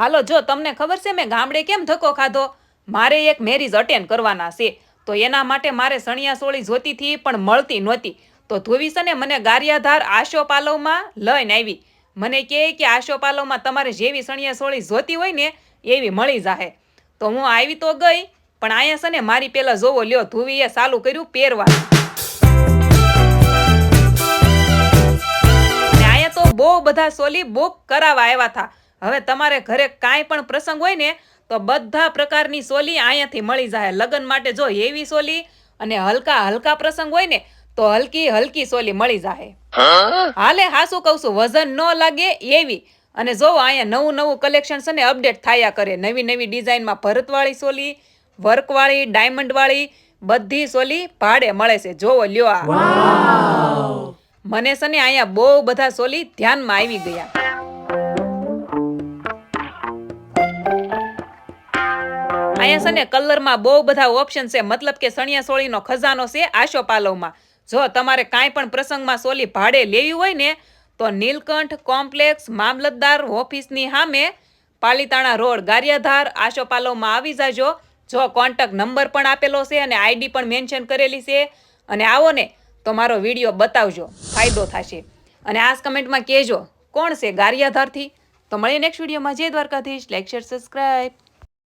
હાલો, જો તમને ખબર છે, મેં ગામડે કેમ ધક્કો ખાધો? મારે એક મેરેજ અટેન્ડ કરવાના છે. તો એના માટે મારે સણિયા સોળી જોતી હતી પણ મળતી નહોતી. તો ધોવીસને મને ગારિયાધાર આશો પાલવમાં લઈને આવી. મને કહે કે આશો પાલવમાં તમારે જેવી સણિયા સોળી જોતી હોય ને, એવી મળી જાહે. તો હું આવી તો ગઈ, પણ અહીંયા છે ને મારી પેલા જોવો લ્યો, ધુવીએ ચાલુ કર્યું પહેરવા અહીંયા તો બહુ બધા સોલી બુક કરાવવા આવ્યા હતા. હવે તમારે ઘરે કાંઈ પણ પ્રસંગ હોય ને તો બધા પ્રકારની સોલી અહીંયાથી મળી જાય. લગ્ન માટે જો એવી સોલી અને હલકા હલકા પ્રસંગ હોય ને તો હલકી હલકી સોલી મળી જાય. હાલે હાસુ કહું છું? વજન ન લાગે એવી. અને જો અહીંયા નવું નવું કલેક્શન છે ને અપડેટ થયા કરે નવી નવી ડિઝાઇનમાં ભરતવાળી સોલી વર્કવાળી ડાયમંડવાળી બધી સોલી ભાડે મળે છે. જોવો લ્યો આ. મને છે ને અહીંયા બહુ બધા સોલી ધ્યાનમાં આવી ગયા. અહીંયા છે ને કલરમાં બહુ બધા ઓપ્શન છે. મતલબ કે સણિયા સોળીનો ખજાનો છે આશો પાલવમાં. જો તમારે કાંઈ પણ પ્રસંગમાં સોલી ભાડે લેવી હોય ને, તો નીલકંઠ કોમ્પ્લેક્સ મામલતદાર ઓફિસની સામે પાલીતાણા રોડ ગારિયાધાર આશો પાલવમાં આવી જાજો. જો કોન્ટેક્ટ નંબર પણ આપેલો છે અને આઈડી પણ મેન્શન કરેલી છે. અને આવો ને, તો મારો વીડિયો બતાવજો. ફાયદો થશે. અને આ કમેન્ટમાં કહેજો, કોણ છે ગારિયાધારથી? તો મળીએ નેક્સ્ટ વિડીયોમાં. જય દ્વારકાધીશ. Like share subscribe